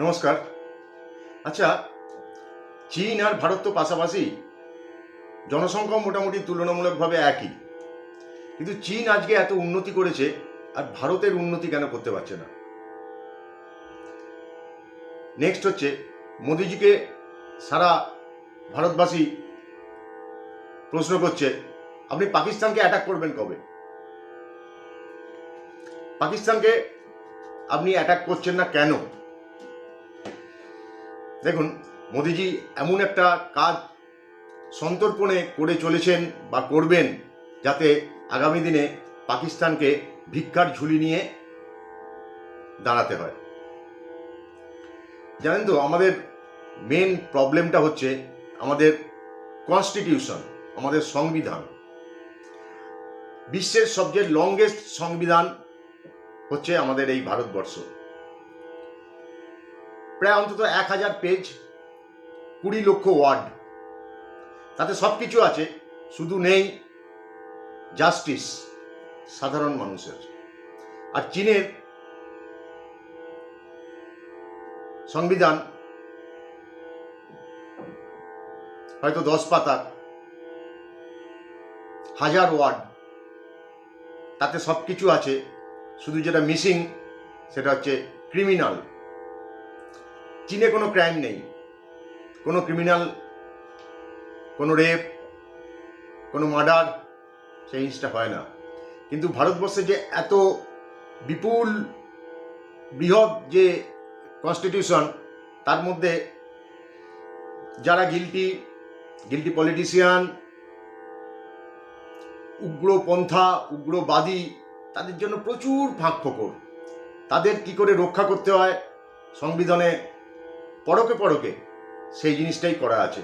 নমস্কার। আচ্ছা চীন আর ভারত তো পাশাপাশি জনসংখ্যাও মোটামুটি তুলনামূলকভাবে একই। কিন্তু চীন আজকে এত উন্নতি করেছে আর ভারতের উন্নতি কেন করতে পারছে না? নেক্সট হচ্ছে, মোদিজিকে সারা ভারতবাসী প্রশ্ন করছে, আপনি পাকিস্তানকে অ্যাটাক করবেন কবে? পাকিস্তানকে আপনি অ্যাটাক করছেন না কেন? দেখুন, মোদিজি এমন একটা কাজ সন্তর্পণে করে চলেছেন বা করবেন যাতে আগামী দিনে পাকিস্তানকে ভিক্ষার ঝুলি নিয়ে দাঁড়াতে হয়। জানেন তো, আমাদের মেন প্রবলেমটা হচ্ছে আমাদের কনস্টিটিউশন আমাদের সংবিধান। বিশ্বের সবচেয়ে লংগেস্ট সংবিধান হচ্ছে আমাদের এই ভারতবর্ষ। প্রায় অন্তত এক হাজার পেজ কুড়ি লক্ষ ওয়ার্ড তাতে সব কিছু আছে, শুধু নেই জাস্টিস সাধারণ মানুষের। আর চীনের সংবিধান হয়তো দশ পাতার, হাজার ওয়ার্ড তাতে সব কিছু আছে, শুধু যেটা মিসিং সেটা হচ্ছে ক্রিমিনাল চীনে কোনো ক্রাইম নেই। কোনো ক্রিমিনাল কোনো রেপ কোনো মার্ডার সেই জিনিসটা হয় না। কিন্তু ভারতবর্ষে যে এত বিপুল, বৃহৎ যে কনস্টিটিউশন তার মধ্যে যারা গিলটি গিলটি পলিটিশিয়ান উগ্রপন্থা, উগ্রবাদী, তাদের জন্য প্রচুর ফাঁক ফোকর তাদের কি করে রক্ষা করতে হয়? সংবিধানে পরকে পরকে সেই জিনিসটাই করা আছে।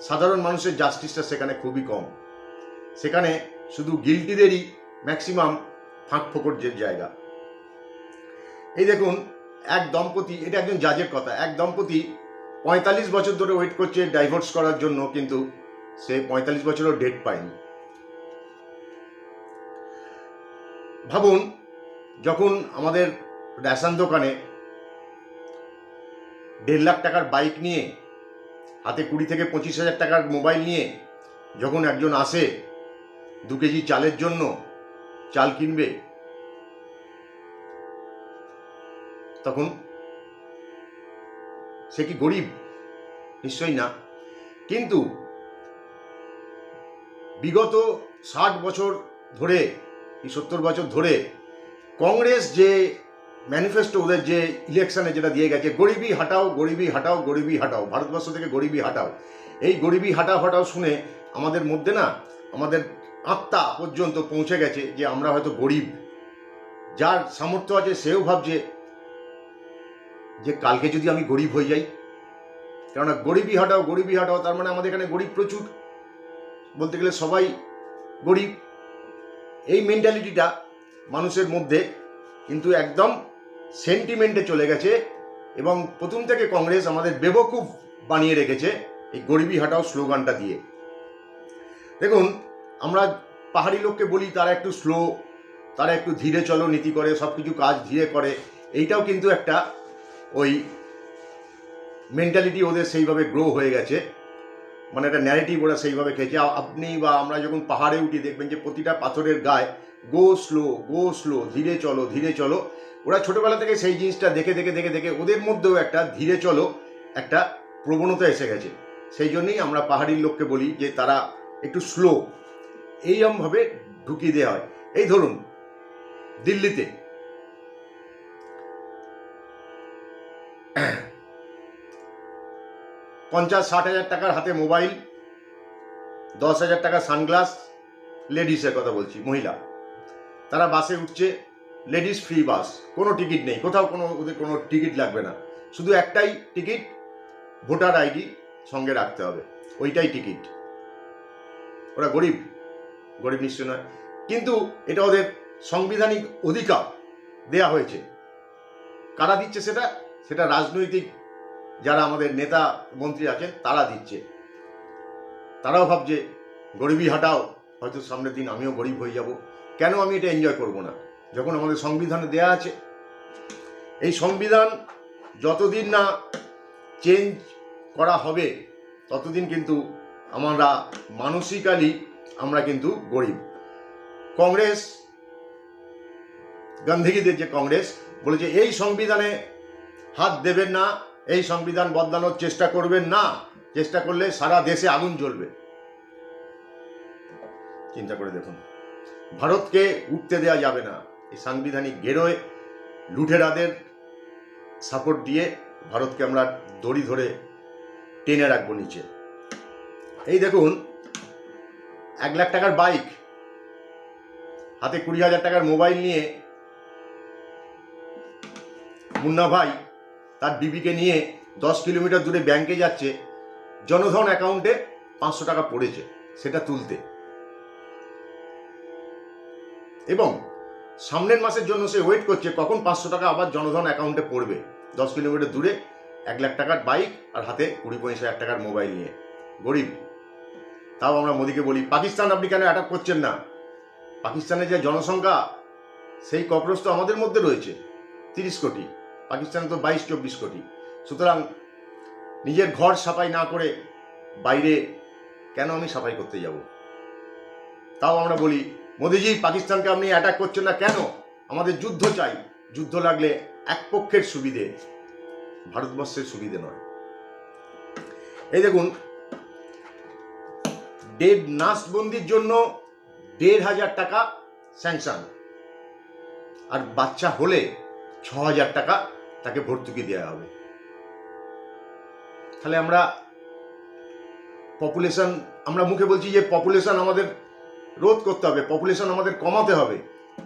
সাধারণ মানুষের জাস্টিসটা সেখানে খুবই কম। সেখানে শুধু গিলটিদেরই ম্যাক্সিমাম ফাঁক ফোকর যে জায়গা। এই দেখুন, এক দম্পতি, এটা একজন জাজের কথা, এক দম্পতি পঁয়তাল্লিশ বছর ধরে ওয়েট করছে ডাইভোর্স করার জন্য, কিন্তু সে পঁয়তাল্লিশ বছরও ডেট পায়নি। ভাবুন, যখন আমাদের রেশন দোকানে দেড় লাখ টাকার বাইক নিয়ে, হাতে কুড়ি থেকে পঁচিশ হাজার টাকার মোবাইল নিয়ে যখন একজন আসে দু কেজি চালের জন্য, চাল কিনবে, তখন সে কি গরিব? নিশ্চয়ই না। কিন্তু বিগত ষাট বছর ধরে, এই সত্তর বছর ধরে, কংগ্রেস যে ম্যানিফেস্টো ওদের যে ইলেকশনে যেটা দিয়ে গেছে, গরিবি হাটাও গরিবি হাটাও গরিবি হাটাও, ভারতবর্ষ থেকে গরিবি হাটাও। এই গরিবি হাটাও হাটাও শুনে আমাদের মধ্যে না, আমাদের আত্মা পর্যন্ত পৌঁছে গেছে যে আমরা হয়তো গরিব। যার সামর্থ্য আছে সেও ভাবছে যে কালকে যদি আমি গরিব হয়ে যাই। কেননা গরিবি হাটাও গরিবি হাটাও, তার মানে আমাদের এখানে গরিব প্রচুর। বলতে গেলে সবাই গরিব। এই মেন্টালিটিটা মানুষের মধ্যে কিন্তু একদম সেন্টিমেন্টে চলে গেছে এবং প্রথম থেকে কংগ্রেস আমাদের বেবকুফ বানিয়ে রেখেছে এই গরিবি হাটাও স্লোগানটা দিয়ে। দেখুন, আমরা পাহাড়ি লোককে বলি, তারা একটু স্লো তারা একটু ধীরে চলো, নীতি করে সব কিছু কাজ ধীরে করে। এইটাও কিন্তু একটা ওই মেন্টালিটি ওদের সেইভাবে গ্রো হয়ে গেছে। মানে একটা ন্যারেটিভ ওরা সেইভাবে খেয়েছে। আপনি বা আমরা যখন পাহাড়ে উঠি, দেখবেন যে প্রতিটা পাথরের গায়ে গো স্লো গো স্লো ধীরে চলো ধীরে চলো। ওরা ছোটবেলা থেকে সেই জিনিসটা দেখে দেখে দেখে দেখে ওদের মধ্যেও একটা ধীরে চলো, একটা প্রবণতা এসে গেছে। সেই জন্যই আমরা পাহাড়ির লোককে বলি যে তারা একটু স্লো এইরমভাবে ঢুকিয়ে দেওয়া হয়। এই ধরুন, দিল্লিতে। পঞ্চাশ, ষাট হাজার টাকার হাতে মোবাইল, দশ হাজার টাকা সানগ্লাস, লেডিসের কথা বলছি, মহিলা। তারা বাসে উঠছে লেডিস ফ্রি বাস কোনো টিকিট নেই, কোথাও কোনো ওদের কোনো টিকিট লাগবে না। শুধু একটাই টিকিট ভোটার আইডি সঙ্গে রাখতে হবে, ওইটাই টিকিট ওরা গরিব গরিব নিশ্চয় নয়। কিন্তু এটা ওদের সাংবিধানিক অধিকার দেয়া হয়েছে। কারা দিচ্ছে সেটা? সেটা রাজনৈতিক যারা আমাদের নেতা মন্ত্রী আছেন, তারা দিচ্ছে। তারাও ভাবছে গরিবই হাটাও, হয়তো সামনের দিন আমিও গরিব হয়ে যাব। কেন আমি এটা এনজয় করব না? যখন আমাদের সংবিধানে দেয়া আছে, এই সংবিধান যতদিন না চেঞ্জ করা হবে, ততদিন কিন্তু আমরা মানসিকালি আমরা কিন্তু গরিব। কংগ্রেস গান্ধীগীদের যে কংগ্রেস বলেছে, এই সংবিধানে হাত দেবেন না, এই সংবিধান বদলানোর চেষ্টা করবেন না, চেষ্টা করলে সারা দেশে আগুন জ্বলবে। চিন্তা করে দেখুন। ভারতকে উঠতে দেওয়া যাবে না। এই সাংবিধানিক গেরোয় লুঠেরাদের সাপোর্ট দিয়ে ভারতকে আমরা দড়ি ধরে টেনে রাখব নিচে। এই দেখুন, এক লাখ টাকার বাইক হাতে কুড়ি হাজার টাকার মোবাইল নিয়ে মুন্না ভাই তার বিবিকে নিয়ে দশ কিলোমিটার দূরে ব্যাংকে যাচ্ছে, জনধন অ্যাকাউন্টে পাঁচশো টাকা পড়েছে, সেটা তুলতে। এবং সামনের মাসের জন্য সে ওয়েট করছে কখন পাঁচশো টাকা আবার জনধন অ্যাকাউন্টে পড়বে। দশ কিলোমিটার দূরে এক লাখ টাকার বাইক আর হাতে কুড়ি পঁয়ত্রিশ হাজার টাকার মোবাইল নিয়ে। গরিব। তাও আমরা মোদিকে বলি, পাকিস্তান আপনি কেন অ্যাটাক করছেন না? পাকিস্তানের যে জনসংখ্যা, সেই ককরোচ তো আমাদের মধ্যে রয়েছে। তিরিশ কোটি। পাকিস্তানে তো বাইশ, চব্বিশ কোটি। সুতরাং নিজের ঘর সাফাই না করে বাইরে কেন আমি সাফাই করতে যাব? তাও আমরা বলি মোদিজি, পাকিস্তানকে আপনি অ্যাটাক করছেন না কেন? আমাদের যুদ্ধ চাই। যুদ্ধ লাগলে এক পক্ষের সুবিধে, ভারতবর্ষের সুবিধে নয়। এই দেখুন দেড় নাসবন্দির জন্য দেড় হাজার টাকা স্যাংশন আর বাচ্চা হলে ছ হাজার টাকা তাকে ভর্তুকি দেওয়া হবে। তাহলে আমরা পপুলেশন আমরা মুখে বলছি যে পপুলেশন আমাদের রোধ করতে হবে পপুলেশন আমাদের কমাতে হবে।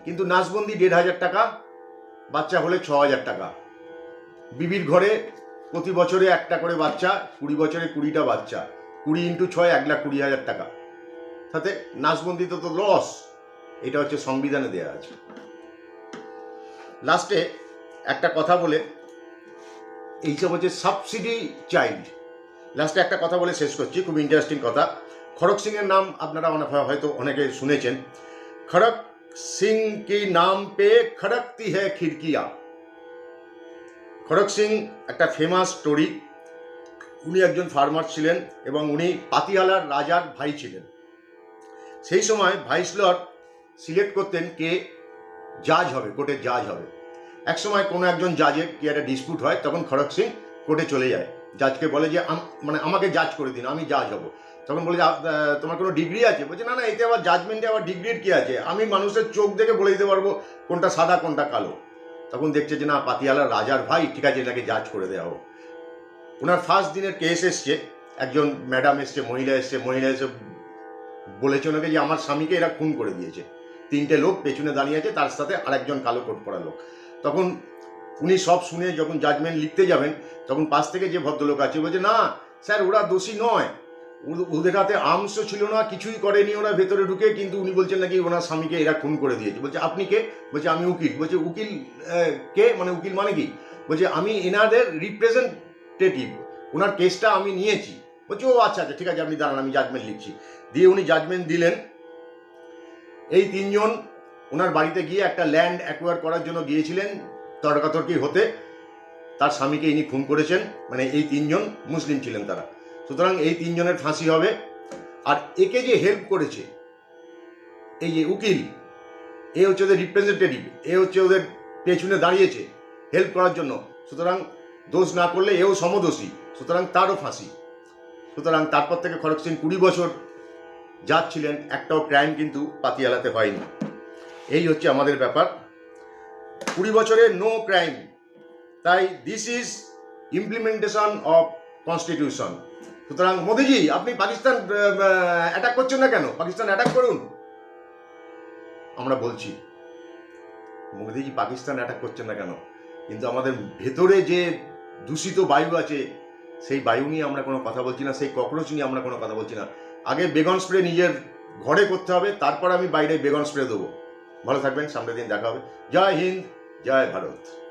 কিন্তু নাচবন্দি দেড় হাজার টাকা, বাচ্চা হলে ছ হাজার টাকা। বিবির ঘরে প্রতি বছরে একটা করে বাচ্চা, কুড়ি বছরে কুড়িটা বাচ্চা। কুড়ি ইন্টু ছয়, এক লাখ কুড়ি হাজার টাকা। তাতে নাচবন্দি তো তো লস এটা হচ্ছে সংবিধানে দেওয়া আছে। লাস্টে একটা কথা বলে এইসব হচ্ছে সাবসিডি চাইল্ড লাস্টে একটা কথা বলে শেষ করছি, খুব ইন্টারেস্টিং কথা। খড়ক সিংয়ের নাম আপনারা হয়তো অনেকে শুনেছেন। খড়ক সিং কি নাম পে খড়কতি হ্যাঁ খিড়কিয়া? খড়ক সিং একটা ফেমাস স্টোরি উনি একজন ফার্মার ছিলেন এবং উনি পাতিয়ালার রাজার ভাই ছিলেন। সেই সময় ভাইসলর সিলেক্ট করতেন কে? জাজ হবে, কোর্টের জাজ হবে। এক সময় কোনো একজন জাজের কি একটা ডিসপিউট হয়, তখন খড়ক সিং কোর্টে চলে যায়। জাজকে বলে যে মানে আমাকে জাজ করে দিন, আমি জাজ হব। তখন বলে তোমার কোনো ডিগ্রি আছে? বলছে, না না, এতে আবার জাজমেন্টে আবার ডিগ্রির কি আছে? আমি মানুষের চোখ দেখে বলে দিতে পারব কোনটা সাদা, কোনটা কালো। তখন দেখছে যে, না পাতিয়ালার রাজার ভাই, ঠিক আছে, এটাকে জাজ করে দেওয়া হোক। ওনার ফার্স্ট দিনের কেস এসছে, একজন ম্যাডাম এসছে, মহিলা এসছে, মহিলা এসে বলেছে ওনাকে যে, আমার স্বামীকে এরা খুন করে দিয়েছে। তিনটে লোক পেছনে দাঁড়িয়ে আছে, তার সাথে আরেকজন কালো কোট পরা লোক। তখন উনি সব শুনে যখন জাজমেন্ট লিখতে যাবেন, তখন পাশ থেকে যে ভদ্রলোক আছে, বলছে, না, স্যার, ওরা দোষী নয়। ওদের হাতে আর্মস ছিল না, কিছুই করেনি ওরা ভেতরে ঢুকে, কিন্তু উনি বলছেন নাকি ওনার স্বামীকে এরা খুন করে দিয়েছে। বলছে, আপনি কে? বলছে, আমি উকিল। বলছে, উকিল কে? মানে উকিল মানে কি? বলছে, আমি এনাদের রিপ্রেজেন্টেটিভ ওনার কেসটা আমি নিয়েছি। বলছে, ও আচ্ছা আচ্ছা ঠিক আছে, আপনি দাঁড়ান, আমি জাজমেন্ট লিখছি। দিয়ে উনি জাজমেন্ট দিলেন। এই তিনজন ওনার বাড়িতে গিয়ে একটা ল্যান্ড অ্যাকোয়ার করার জন্য গিয়েছিলেন তর্কাতর্কি হতে। তার স্বামীকে ইনি খুন করেছেন। মানে এই তিনজন মুসলিম ছিলেন তারা। সুতরাং এই তিনজনের ফাঁসি হবে। আর একে যে হেল্প করেছে, এই যে উকিল, এ হচ্ছে ওদের রিপ্রেজেন্টেটিভ এ হচ্ছে ওদের পেছনে দাঁড়িয়েছে হেল্প করার জন্য। সুতরাং দোষ না করলে এও সমদোষী, সুতরাং তারও ফাঁসি। সুতরাং তারপর থেকে খড়গ সিং কুড়ি বছর যাচ্ছিলেন, একটাও ক্রাইম কিন্তু পাতিয়ালাতে হয়নি। এই হচ্ছে আমাদের ব্যাপার। কুড়ি বছরে নো ক্রাইম তাই this is implementation of constitution সুতরাং মোদিজি, আপনি পাকিস্তান অ্যাটাক করছেন না কেন? পাকিস্তান অ্যাটাক করুন। আমরা বলছি, মোদিজি পাকিস্তান অ্যাটাক করছেন না কেন? কিন্তু আমাদের ভেতরে যে দূষিত বায়ু আছে, সেই বায়ু নিয়ে আমরা কোনো কথা বলছি না, সেই ককরোচ নিয়ে আমরা কোনো কথা বলছি না। আগে বেগন স্প্রে নিজের ঘরে করতে হবে, তারপর আমি বাইরে বেগন স্প্রে দেবো। ভালো থাকবেন, সামনের দিন দেখা হবে। জয় হিন্দ, জয় ভারত।